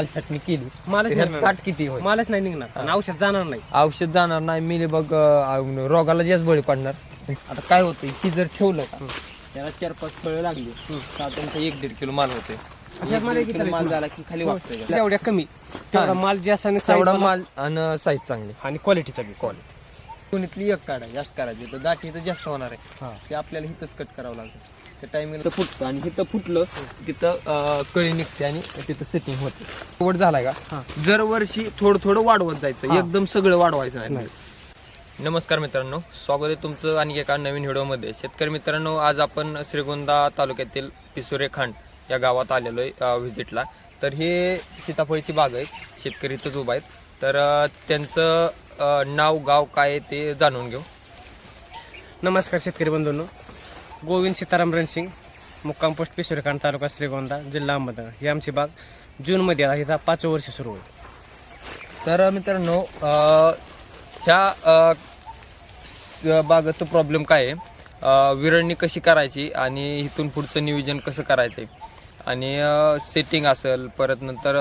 माल छटणी केली. निघणार काट किती होईल? मालच नाही निघणार. आणि औषध जाणार नाही. औषध जाणार नाही. मिली बघ रोगाला जास्त बळी पडणार. आता काय होतं ही जर ठेवलं का? त्याला चार पाच फळं लागली. साधारणतः एक दीड किलो माल होते माल माल झाला की खाली वागतोय का? एवढ्या कमी. तेवढा माल जास्त आणि तेवढा माल आणि साईज चांगली. आणि क्वालिटीचा बी. क्वालिटी कोणीतली एक काढा जास्त करायची. तर दाटी तर जास्त होणार आहे. ते आपल्याला हिथंच कट करावं लागतं त्या टायमिंगला फुटतं आणि हिथं फुटलं तिथं अं, कळी निघते आणि तिथं सेटिंग होते. वड झालाय. का? जर वर्षी थोडं थोडं वाढवत जायचं. एकदम सगळं वाढवायचं नाही. नमस्कार मित्रांनो स्वागत आहे तुमचं आणि एका नवीन व्हिडिओमध्ये. शेतकरी मित्रांनो आज आपण श्रीगोंदा तालुक्यातील पिसुरे खांड या गावात आलेलो आहे व्हिजिटला तर हे सीताफळीची बाग आहे. शेतकरी इथंच उभा आहेत. तर अं, त्यांचं अं, नाव गाव काय आहे ते जाणून घेऊ. नमस्कार शेतकरी बंधूंनो. गोविंद सीताराम रणसिंग मुक्काम पोस्ट पिशोरेखान तालुका श्रीगोंदा जिल्हा अहमदनगर. ही आमची बाग जूनमध्ये आहे. हा पाचवं वर्ष सुरू होईल तर मित्रांनो ह्या अं, बागाचं प्रॉब्लेम काय आहे? विरळणी कशी करायची आणि इथून पुढचं नियोजन कसं करायचं आहे आणि सेटिंग असेल परत नंतर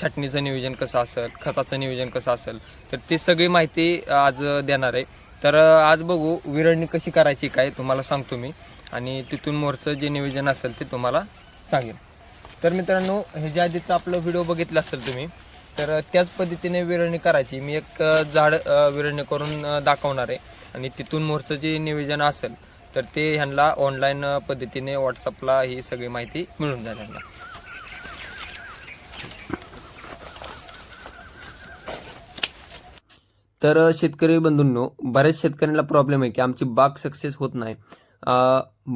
छाटणीचं नियोजन कसं असेल खताचं नियोजन कसं असेल तर ती सगळी माहिती आज देणार आहे. तर आज बघू विरळणी कशी करायची काय तुम्हाला सांगतो मी. आणि तिथून मोरचं जे नियोजन असेल ते तुम्हाला सांगेन. तर मित्रांनो हे जे आधीचं आपलं व्हिडिओ बघितला असेल तुम्ही तर त्याच पद्धतीने विरळणी करायची. मी एक झाड विरळणी करून दाखवणार आहे. आणि तिथून मोरचं जे नियोजन असेल तर ते ह्यांना ऑनलाईन पद्धतीने व्हॉट्सअपला ही सगळी माहिती मिळून जाईल ह्यांना. तर शेतकरी बंधूंनो बऱ्याच शेतकऱ्यांना प्रॉब्लेम आहे की आमची बाग सक्सेस होत नाही.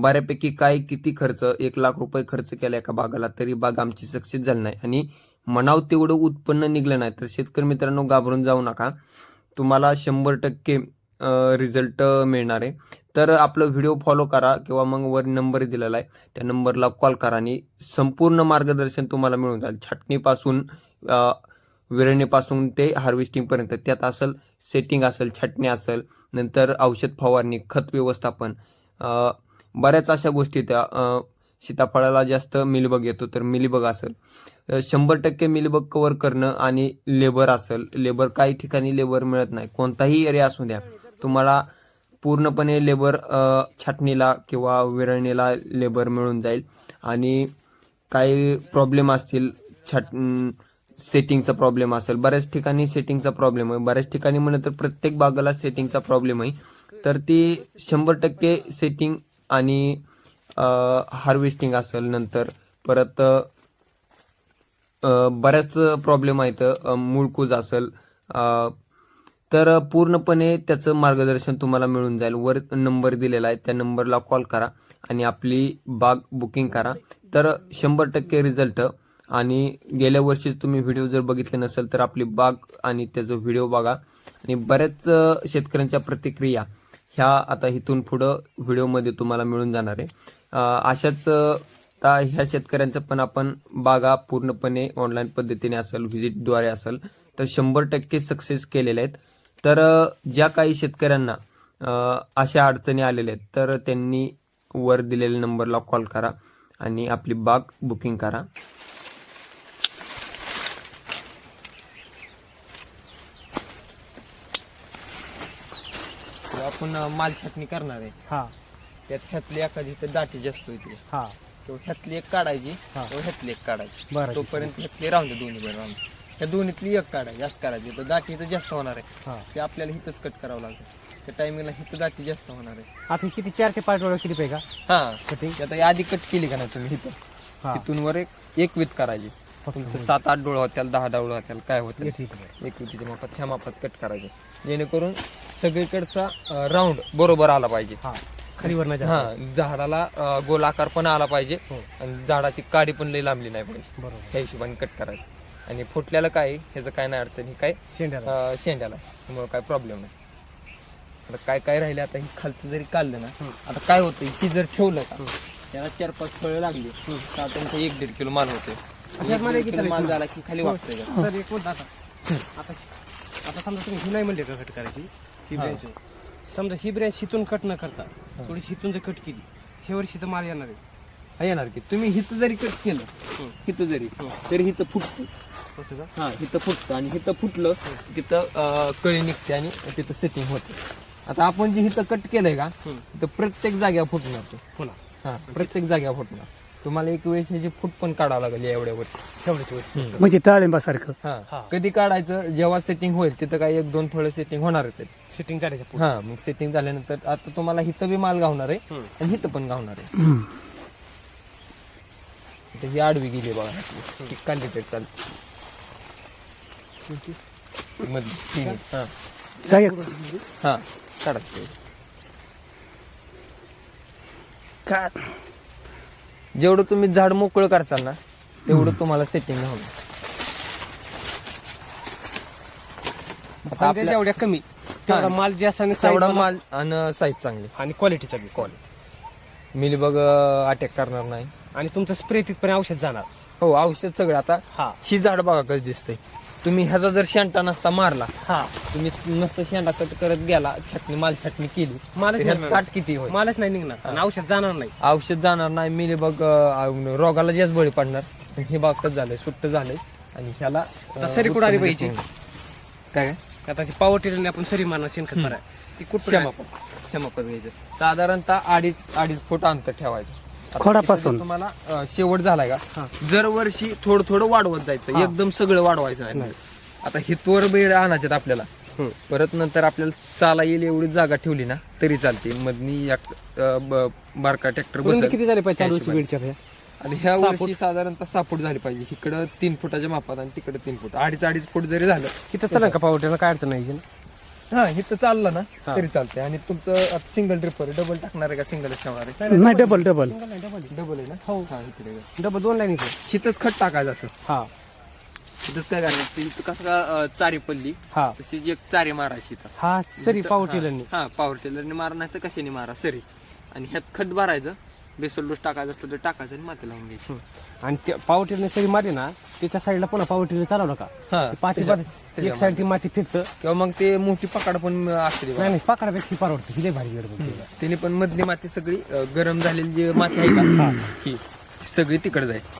बऱ्यापैकी काय किती खर्च एक लाख रुपये खर्च केला एका बागाला तरी बाग आमची सक्सेस झाली नाही. आणि म्हणाव तेवढं उत्पन्न निघलं नाही. तर शेतकरी मित्रांनो घाबरून जाऊ नका. तुम्हाला शंभर टक्के रिझल्ट मिळणार आहे. तर आपलं व्हिडिओ फॉलो करा किंवा मग वर नंबर दिलेला आहे. त्या नंबरला कॉल करा आणि संपूर्ण मार्गदर्शन तुम्हाला मिळून जाईल. छाटणीपासून अं, विरळणीपासून ते हार्वेस्टिंगपर्यंत त्यात असेल सेटिंग असेल छाटणी असेल नंतर औषध फवारणी खत व्यवस्थापन. बऱ्याच अशा गोष्टी त्या सीताफळाला जास्त मिलीबग येतो तर मिलीबग असेल. शंभर टक्के मिलीबग कवर करणं आणि लेबर असेल. लेबर काही ठिकाणी लेबर मिळत नाही. कोणताही एरिया असू द्या. तुम्हाला पूर्णपणे लेबर छाटणीला किंवा विरळणीला लेबर मिळून जाईल. आणि काही प्रॉब्लेम असतील छाट सेटिंगचा प्रॉब्लेम असेल बऱ्याच ठिकाणी सेटिंगचा प्रॉब्लेम आहे. बऱ्याच ठिकाणी म्हणलं तर प्रत्येक बागाला सेटिंगचा प्रॉब्लेम आहे. तर ती शंभर टक्के सेटिंग आणि हार्वेस्टिंग असेल नंतर. परत बऱ्याच प्रॉब्लेम आहेत. मूळकूज असेल. तर पूर्णपणे त्याचं मार्गदर्शन तुम्हाला मिळून जाईल. वर नंबर दिलेला आहे. त्या नंबरला कॉल करा आणि आपली बाग बुकिंग करा. तर शंभर टक्के रिझल्ट आणि गेल्या वर्षीच तुम्ही व्हिडिओ जर बघितले नसेल तर आपली बाग आणि त्याचा व्हिडिओ बघा आणि बऱ्याच शेतकऱ्यांच्या प्रतिक्रिया ह्या आता इथून पुढं व्हिडिओमध्ये तुम्हाला मिळून जाणार आहे. अशाच आता ह्या शेतकऱ्यांचं पण आपण बागा पूर्णपणे ऑनलाईन पद्धतीने असेल व्हिजिटद्वारे असेल तर शंभर टक्के सक्सेस केलेले आहेत. तर ज्या काही शेतकऱ्यांना अशा अडचणी आलेल्या आहेत तर त्यांनी वर दिलेल्या नंबरला कॉल करा आणि आपली बाग बुकिंग करा. आपण माल छाटणी करणार आहे. हा. त्यात ह्यातली एखादी तर दाटी जास्त होती हा. तो ह्यातली एक काढायची हा. तो ह्यातली एक काढायची. बरं. तोपर्यंत ह्यातली राहून दोन्ही पण राहून. ह्या दोन्हीतली एक काढायची जास्त करायची. तर दाटी तर जास्त होणार आहे. हा. ते आपल्याला हिथंच कट करावं लागतं त्या टायमिंगला हिथं दाटी जास्त होणार आहे. आता किती चार ते पाच वेळा किती पाहिजे हा. कटिंग ते आता आधी कट केली का नाही तुम्ही हिथं हा. तिथून वर एक एक वीत करायची. तुमचं सात आठ डोळं होत्याल दहा डोळं होत्याल काय होतं एक इथं. पाहिजे. एक वितीच्या मापात ह्या मापात कट करायचे. जेणेकरून सगळीकडचा राऊंड बरोबर आला पाहिजे. हा खाली हा झाडाला गोल आकार पण आला पाहिजे हो. आणि झाडाची काडी पण लई लांबली नाही पाहिजे. बरोबर. ह्या हिशोबाने कट करायचं. आणि फुटल्याला काय ह्याचं काय नाही अडचण ही काय? शेंड्याला. शेंड्याला. त्यामुळे काय प्रॉब्लेम नाही. आता काय काय राहिले आता? ही खालचं जरी काढलं ना आता काय होतं? ही जर ठेवलं का? त्याला चार पाच फळं लागली. साधारणतः एक दीड किलो माल होते मला. झाला की खाली वागतोय का? तर एक आता आता आता समजा तुम्ही ही नाही म्हणले का कट करायची? ही हा. ब्रँच समजा ही ब्रँच हिथून कट न करता थोडीशी हिथून जर कट केली हे वर्षी तर माल येणार आहे. हा येणार की. तुम्ही हिथं जरी कट केलं हिथं जरी तरी हिथं फुटतं. का? हा हिथं फुटतं आणि हिथं फुटलं की तिथं अं, कळी निघते आणि तिथं सेटिंग होते. आता आपण जे हिथं कट केलंय का तर प्रत्येक जाग्यावर फुटणार तो. पुन्हा हा प्रत्येक जाग्यावर फुटणार. तुम्हाला एक वेळेस ह्याची फूट पण काढावं लागेल एवढ्यावर म्हणजे डाळिंबासारखं हा. हा. कधी काढायचं जेव्हा सेटिंग होईल तिथं काही एक दोन फळं सेटिंग होणारच आहेत. सिटिंग पुढे हा मग सेटिंग झाल्यानंतर आता तुम्हाला हिथं बी माल गावणार आहे हम्म. आणि हिथं पण गावणार आहे. हम्म. ही आडवी गेली बघा. ती काढली तरी चालते. मधली. हा. हा काढायचं का? जेवढं तुम्ही झाड मोकळं करताल ना तेवढं तुम्हाला सेटिंग हवं आता आपल्या कमी तेवढा माल जास्त आणि size तेवढा माल आणि साईज चांगली. आणि क्वालिटीचा बी क्वालिटी मिलीबग अटॅक करणार नाही. आणि तुमचं स्प्रे तिथपर्यंत औषध जाणार. हो औषध सगळं. आता हा. ही झाड बघा कसं दिसतंय. तुम्ही ह्याचा जर शेंटा नसता मारला हा. तुम्ही नसतं शेंडा कट करत गेला छटणी माल छटणी केली मालच तर ह्यात काट किती होईल? मालच नाही निघणार आणि औषध जाणार नाही. औषध जाणार नाही. मिली बघ अं, रोगाला जास्त बळी पडणार. पण हे बाग कसं झालंय? सुट्ट झालंय. आणि ह्याला अं, आता सरी कुठं आली पाहिजे? काय काय? आता पावर टिलरने आपण सरी मारणार शेणखत माराय ती कुठं क्षमापण क्षमापण घ्यायचं साधारणतः अडीच अडीच फूट अंतर ठेवायचं. आता खोडापासून? इथं तुम्हाला अं, शेवट झालाय का? जर वर्षी थोडं थोडं वाढवत जायचं. एकदम सगळं वाढवायचं नाही. आता हितवर बेड आणायच्यात आपल्याला. परत नंतर आपल्याला चाला येईल एवढी जागा ठेवली ना तरी चालते. मधनी एक अं, ब- बारका ट्रॅक्टर रुंदी बसेल. किती झाली पाहिजे चालू हिशोबाने. बीडच्या भैया? आणि ह्या वर्षी साधारणतः सहा फूट झाली पाहिजे. इकडं तीन फुटाच्या मापात आणि तिकडे तीन फूट. अडीच अडीच फूट जरी झालं तिथं चला का पावर टिलर काय अडचण नाही हा इथं चाललं ना तरी चालते आणि तुमचं आता सिंगल ट्रिपर डबल टाकणार आहे का सिंगलच ठेवणार आहे नाही डबल डबल डबल आहे ना? हो. हा इकडे डबल दोन लाईन हिथंच खत टाकायचं असं. हा. हिथंच काय करायचं इथं कसं का चारी पडली हा. तशी एक चारी मारायची इथं. हा सरी पावर टिलरनी हा. पॉवर टेलरने मारा नाही तर कशाने मारा? सरी. आणि ह्यात खत भरायचं बेसल डोस टाकायचं असलं तर टाकायचं आणि माती लावून घ्यायची. आणि पावर टिलरने सरी मारली ना त्याच्या साईडला पुन्हा पावर टिलर चालवलं का हा ते पाठी त्याच्या- पाठी- एक साईड ती माती फिरतं. किंवा मग ते मोठी पकाड पण असते नाही नाही पाकडापेक्षा परवडते. ही लय भारी वेळ त्याने पण मधली माती सगळी अं, गरम झालेली जी माती आहे का? ही सगळी तिकडे जाईल.